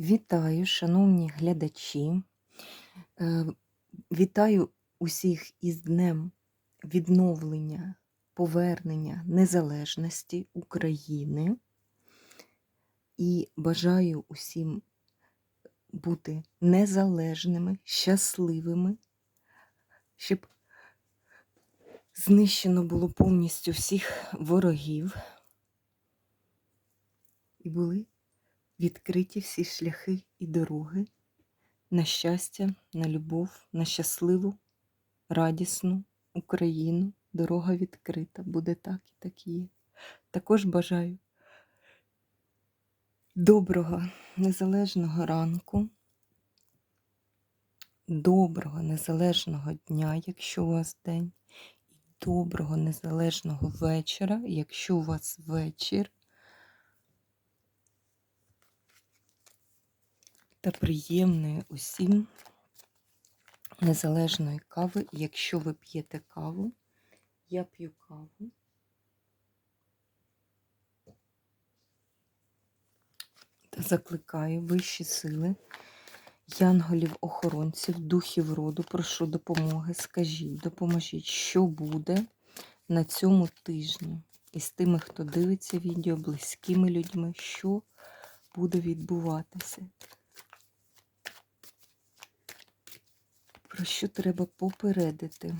Вітаю, шановні глядачі. Е, Вітаю усіх із Днем відновлення, повернення незалежності України і бажаю усім бути незалежними, щасливими, щоб знищено було повністю всіх ворогів і були відкриті всі шляхи і дороги на щастя, на любов, на щасливу, радісну Україну. Дорога відкрита, буде так і так є. Також бажаю доброго незалежного ранку, доброго незалежного дня, якщо у вас день, і доброго незалежного вечора, якщо у вас вечір. Та приємної усім незалежної кави. Якщо ви п'єте каву, я п'ю каву. Та закликаю вищі сили, янголів-охоронців, духів роду, прошу допомоги. Скажіть, допоможіть, що буде на цьому тижні із тими, хто дивиться відео, близькими людьми, що буде відбуватися. Про що треба попередити?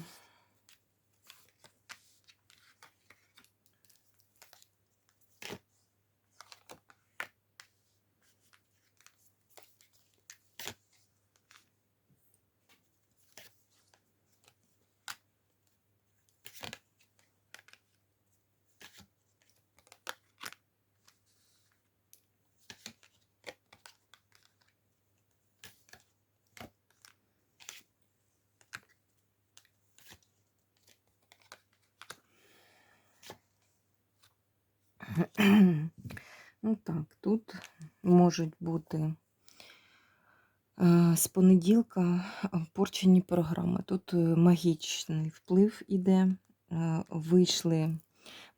Ну так, тут можуть бути е, з понеділка е, порчені програми. Тут е, магічний вплив іде. Вийшли,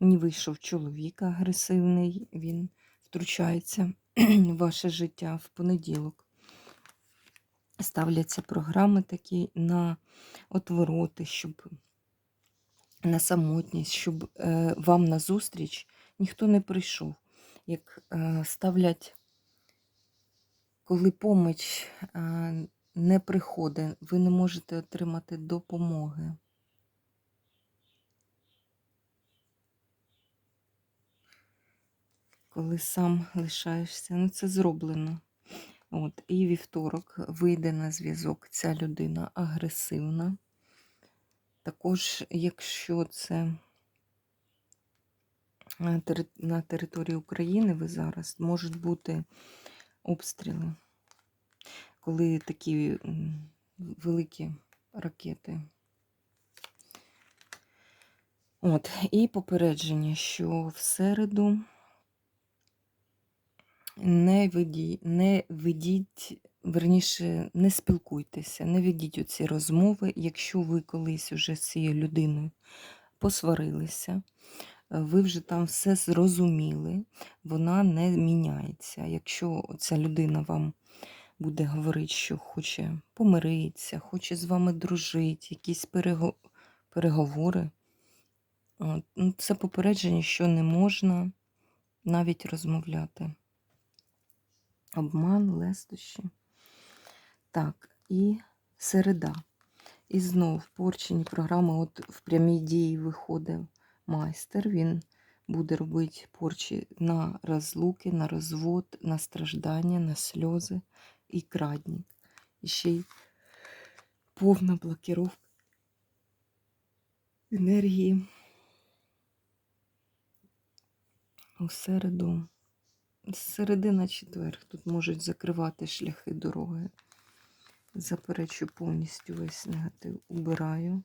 мені вийшов чоловік агресивний, він втручається в ваше життя в понеділок. Ставляться програми такі на отвороти, щоб на самотність, щоб вам назустріч ніхто не прийшов. Як е, ставлять, коли поміч е, не приходить, ви не можете отримати допомоги. Коли сам лишаєшся, ну це зроблено. От, І вівторок вийде на зв'язок ця людина агресивна. Також, якщо це на території України ви зараз можуть бути обстріли, коли такі великі ракети. От, І попередження, що в середу не ведіть, не ведіть, верніше, не спілкуйтеся, не ведіть оці розмови, якщо ви колись уже з цією людиною посварилися ви вже там все зрозуміли, вона не міняється. Якщо ця людина вам буде говорити, що хоче помиритися, хоче з вами дружити, якісь переговори, ну, це попередження, що не можна навіть розмовляти. Обман, лестощі. Так, і середа. І знов порчені програми, от в прямій дії виходить майстер, він буде робити порчі на розлуки, на розвод, на страждання, на сльози і крадник. І ще й повна блокировка енергії. У середу, з середи на четвер, тут можуть закривати шляхи дороги. Заперечу повністю весь негатив. Убираю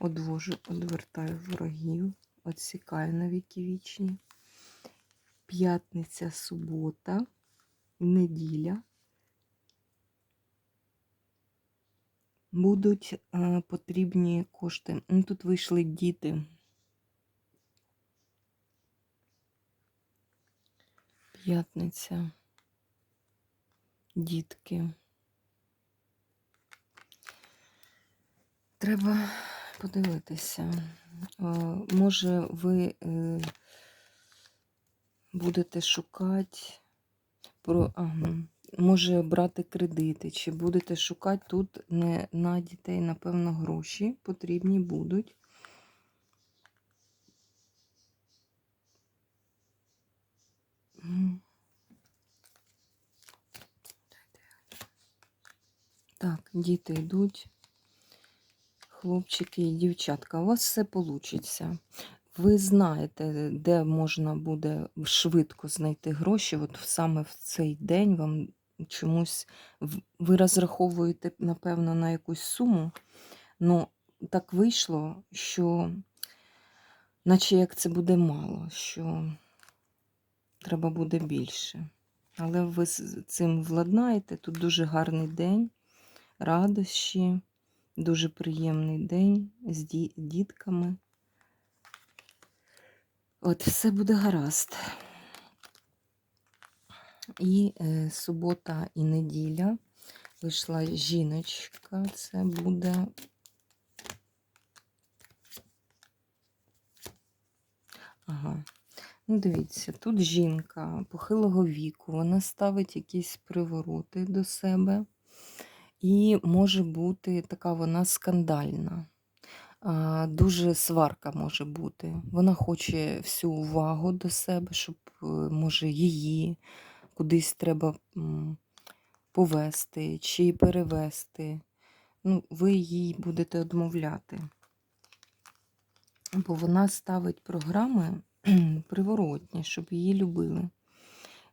одвожу, одвертаю ворогів, відсікаю на віки вічні. П'ятниця, субота, неділя. Будуть а, потрібні кошти. Ну, Тут вийшли діти. П'ятниця. дітки. Треба подивитися. Е, Може, ви е, будете шукати про, ага, може брати кредити, чи будете шукати тут не на дітей, напевно, гроші потрібні будуть. Так, діти йдуть, хлопчики і дівчатка. У вас все вийде. Ви знаєте, де можна буде швидко знайти гроші. От саме в цей день вам чомусь ви розраховуєте, напевно, на якусь суму. Ну, так вийшло, що, наче як це буде мало, що треба буде більше. Але ви з цим владнаєте. Тут дуже гарний день, радощі, дуже приємний день з дітками. От, все буде гаразд. І е, субота і неділя вийшла жіночка. Це буде. Ага. Ну, дивіться, тут жінка похилого віку, вона ставить якісь привороти до себе, і може бути така вона скандальна. Дуже сварка може бути. Вона хоче всю увагу до себе, щоб, е, може, її кудись треба повести чи перевести. Ну, ви їй будете відмовляти. Бо вона ставить програми приворотні, щоб її любили.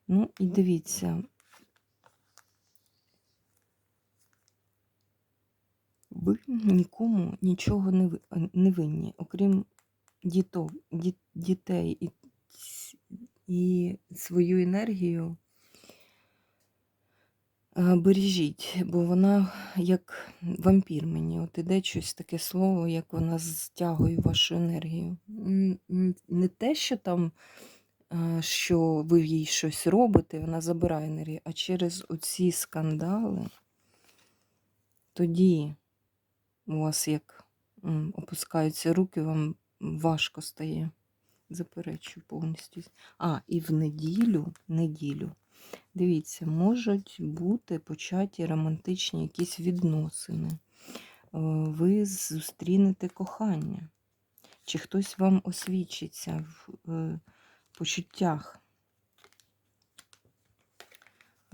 Ну, і дивіться. Ви нікому нічого не е, не винні, окрім діток, діт, дітей і, і свою енергію е, бережіть, бо вона як вампір мені. От іде щось таке слово, як вона стягує вашу енергію. Не те, що там, е, що ви їй щось робите, вона забирає енергію, а через оці скандали, тоді у вас як опускаються руки, вам важко стає. Заперечую повністю. А, і в неділю, неділю, дивіться, можуть бути початі романтичні якісь відносини. Е, Ви зустрінете кохання, чи хтось вам освічиться в е, почуттях.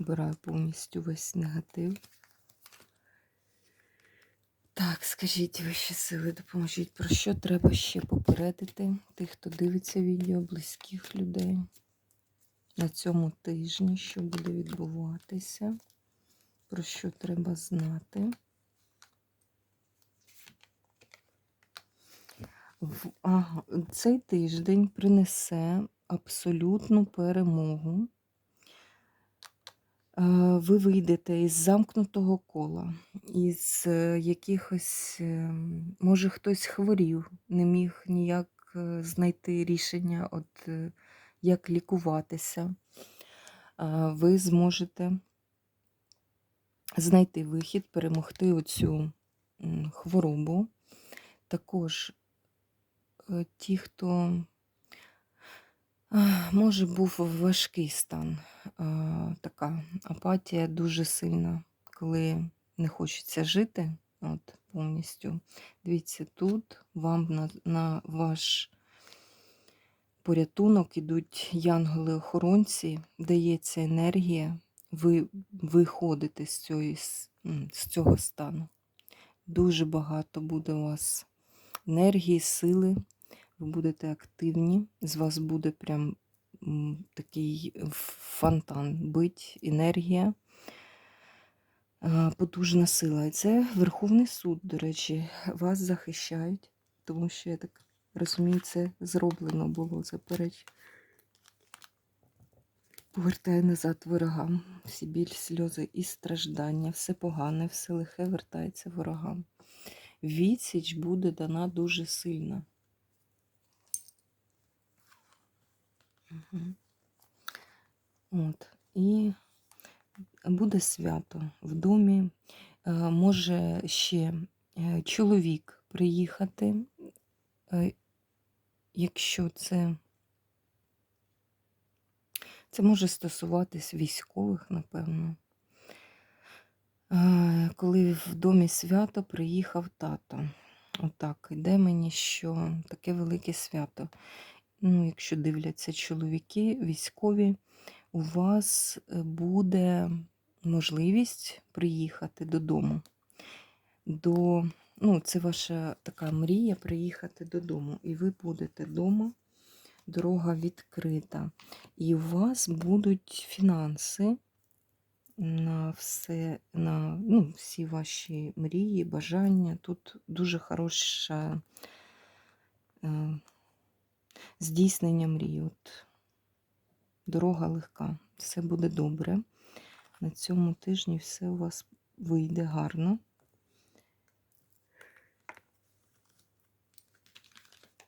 Обираю повністю весь негатив. Так, скажіть вищі сили, допоможіть, про що треба ще попередити тих, хто дивиться відео, близьких людей на цьому тижні, що буде відбуватися, про що треба знати. Ага, цей тиждень принесе абсолютну перемогу. Е, Ви вийдете із замкнутого кола, із е, якихось, ем, може, хтось хворів, не міг ніяк е, знайти рішення, от е, як лікуватися. Е, Ви зможете знайти вихід, перемогти оцю хворобу. Також е, ті, хто може був важкий стан, така апатія дуже сильна, коли не хочеться жити, от повністю. Дивіться, тут вам на, на ваш порятунок ідуть янголи-охоронці, дається енергія, ви виходите з, цієї, з цього стану. Дуже багато буде у вас енергії, сили, ви будете активні, з вас буде прям такий фонтан бить, енергія, потужна сила. І це Верховний суд, до речі, вас захищають, тому що я так розумію, це зроблено було запереч. Повертає назад ворогам. Всі біль, сльози і страждання, все погане, все лихе вертається ворогам. Відсіч буде дана дуже сильна. От. І буде свято в домі, е, може ще е, чоловік приїхати, е, якщо це. Це може стосуватись військових, напевно. Коли в домі свято приїхав тато. Отак, іде мені, що таке велике свято. Ну, якщо дивляться чоловіки, військові, у вас е, буде можливість приїхати додому. До, ну, це ваша така мрія приїхати додому. І ви будете вдома, дорога відкрита. І у вас будуть фінанси на все, на ну, всі ваші мрії, бажання. Тут дуже хороше е, здійснення мрій. От, дорога легка, все буде добре. На цьому тижні все у вас вийде гарно.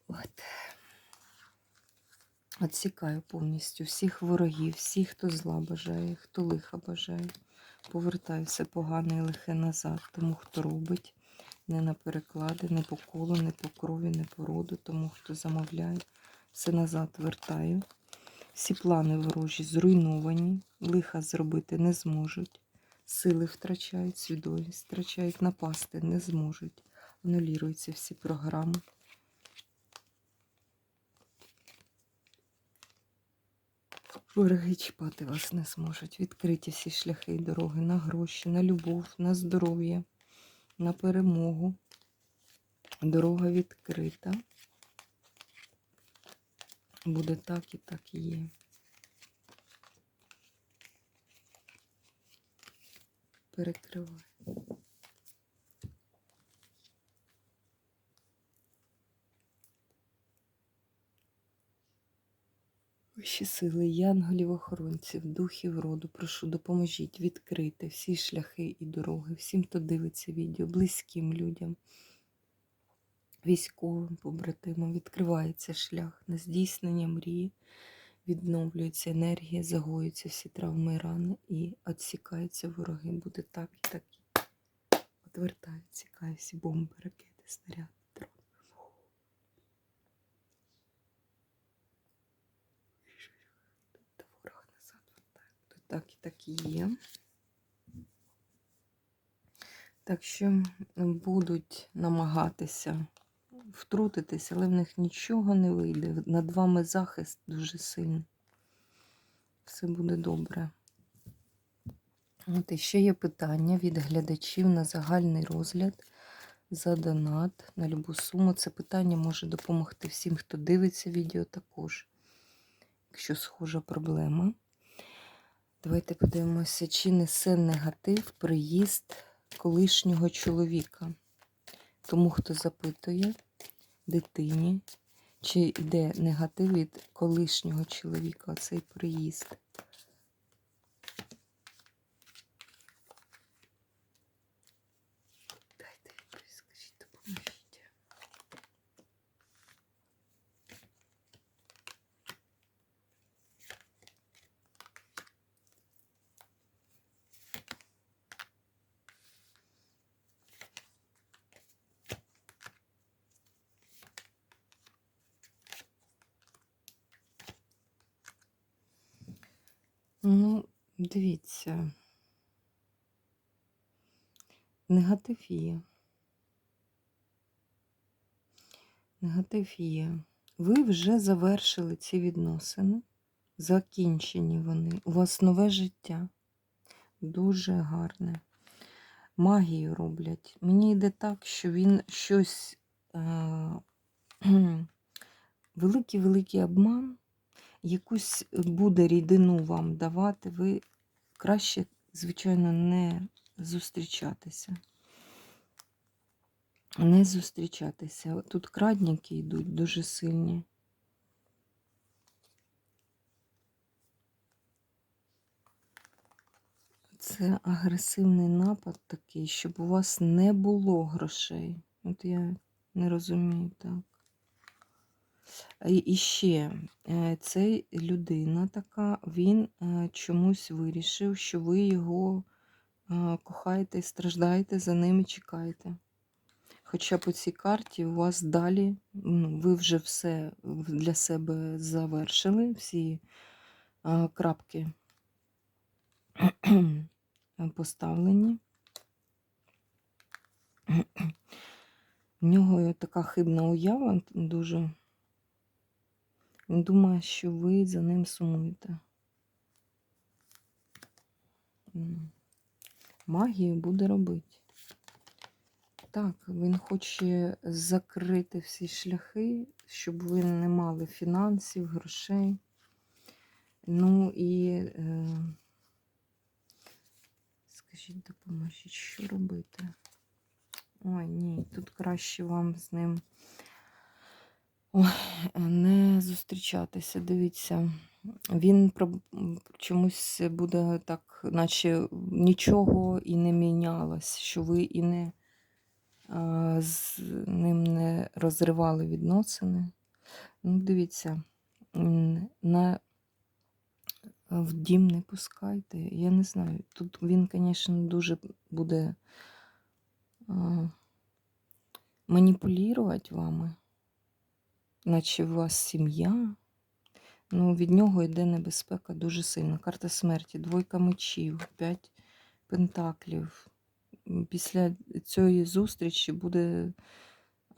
От. Отсікаю повністю всіх ворогів, всіх, хто зла бажає, хто лиха бажає. Повертаю все погане і лихе назад, тому хто робить не на переклади, не по колу, не по крові, не по роду, тому хто замовляє, все назад вертаю. Всі плани ворожі зруйновані, лиха зробити не зможуть. Сили втрачають, свідомість втрачають, напасти не зможуть. Анулюються всі програми. Вороги чіпати вас не зможуть. Відкриті всі шляхи і дороги на гроші, на любов, на здоров'я, на перемогу. Дорога відкрита. Буде так і так є. Перекриваю. Вищі сили, янголів, охоронців, духів роду, прошу, допоможіть відкрити всі шляхи і дороги, всім, хто дивиться відео, близьким людям, військовим побратимам, відкривається шлях на здійснення мрії, відновлюється енергія, загоюються всі травми і рани і відсікаються вороги. Буде так і так. Отвертаю, відсікаю всі бомби, ракети, снаряди, дрони. Та ворога назад вертаю. Буде так і так і є. Так що будуть намагатися втрутитися, але в них нічого не вийде. Над вами захист дуже сильний. Все буде добре. От і ще є питання від глядачів на загальний розгляд за донат на любу суму. Це питання може допомогти всім, хто дивиться відео також, якщо схожа проблема. Давайте подивимося, чи несе негатив приїзд колишнього чоловіка. Тому, хто запитує дитині, чи йде негатив від колишнього чоловіка цей приїзд. Ну, дивіться. Негатив є. Негатив є. Ви вже завершили ці відносини. Закінчені вони. У вас нове життя. Дуже гарне. Магію роблять. Мені йде так, що він щось е- великий-великий обман, якусь буде рідину вам давати, ви краще, звичайно, не зустрічатися. Не зустрічатися. Тут крадники йдуть дуже сильні. Це агресивний напад такий, щоб у вас не було грошей. От я не розумію так. І ще е, цей людина така, він е, чомусь вирішив, що ви його е, кохаєте і страждаєте за ним і чекаєте. Хоча по цій карті у вас далі, ну, ви вже все для себе завершили, всі крапки поставлені. В нього така хибна уява дуже. Він думає, що ви за ним сумуєте. Магію буде робити. Так, він хоче закрити всі шляхи, щоб ви не мали фінансів, грошей. Ну і е, скажіть, допоможіть, що робити? Ой, ні, тут краще вам з ним ой, не зустрічатися. Дивіться, він чомусь буде так, наче нічого і не мінялось, що ви і не з ним не розривали відносини. Ну, дивіться, на в дім не пускайте. Я не знаю. Тут він, звісно, дуже буде маніпулювати вами, наче у вас сім'я. Ну, від нього йде небезпека дуже сильно. Карта смерті, двойка мечів, п'ять пентаклів. Після цієї зустрічі буде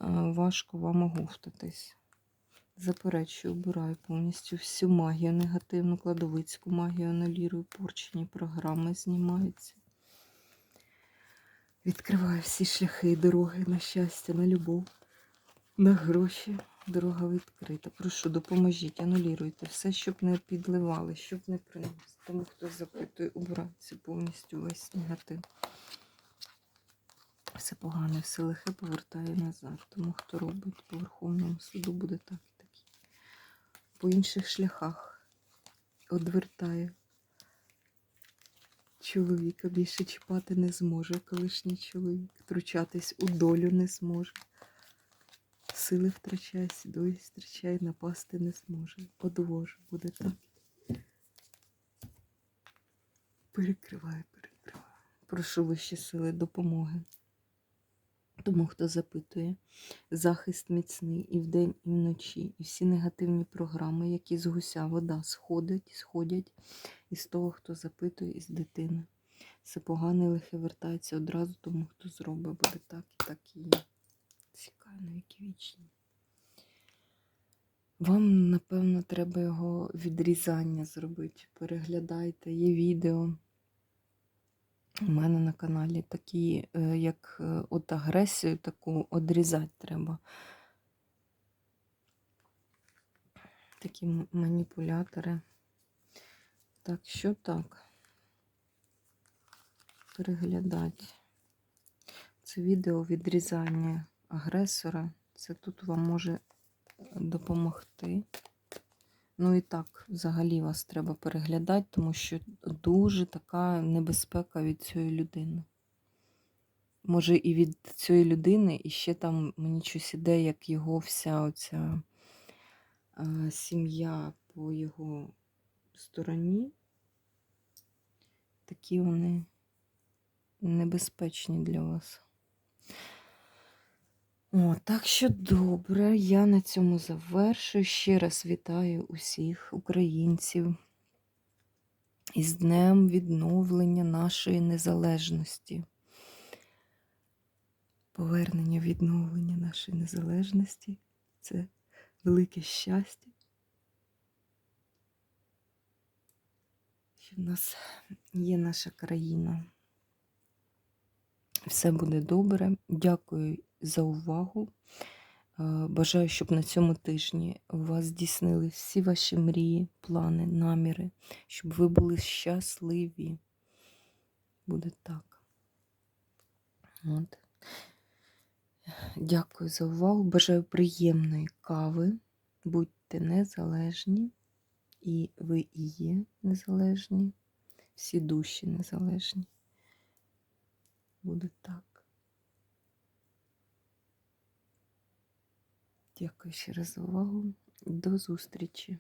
важко вам оговтатись. Заперечую, обираю повністю всю магію, негативну кладовицьку магію, анулірую, порчені програми знімаються. Відкриваю всі шляхи і дороги на щастя, на любов, на гроші. Дорога відкрита. Прошу, допоможіть, ануліруйте все, щоб не підливали, щоб не принесли. Тому хто запитує, убрати повністю весь негатив. Все погане, все лихе повертає назад. Тому хто робить по Верховному суду, буде так і так. По інших шляхах одвертає. Чоловіка більше чіпати не зможе, колишній чоловік. Втручатись у долю не зможе. Сили втрачає, сідої втрачає, напасти не зможе. Одвоже буде так. Перекриває, перекриває. Прошу вищі сили допомоги. Тому, хто запитує, захист міцний і вдень, і вночі, і всі негативні програми, які з гуся вода сходять, сходять із того, хто запитує, із дитини. Все погане лихе вертається одразу тому, хто зробить, буде так і так і є. Цікаво, навіки вічні. Вам, напевно, треба його відрізання зробити. Переглядайте, є відео. У мене на каналі такі, е, як е, от агресію таку одрізати треба. Такі маніпулятори. Так, що так? Переглядати. Це відео відрізання агресора. Це тут вам може допомогти. Ну і так, взагалі вас треба переглядати, тому що дуже така небезпека від цієї людини. Може, і від цієї людини, і ще там мені щось іде, як його вся оця е, сім'я по його стороні. Такі вони небезпечні для вас. О, так що добре, я на цьому завершую. Ще раз вітаю усіх українців із Днем відновлення нашої незалежності. Повернення відновлення нашої незалежності це велике щастя. Що в нас є наша країна. Все буде добре. Дякую за увагу. Е, Бажаю, щоб на цьому тижні у вас здійснили всі ваші мрії, плани, наміри, щоб ви були щасливі. Буде так. От. Дякую за увагу. Бажаю приємної кави. Будьте незалежні. І ви і є незалежні. Всі душі незалежні. Буде так. Дякую ще раз за увагу. До зустрічі!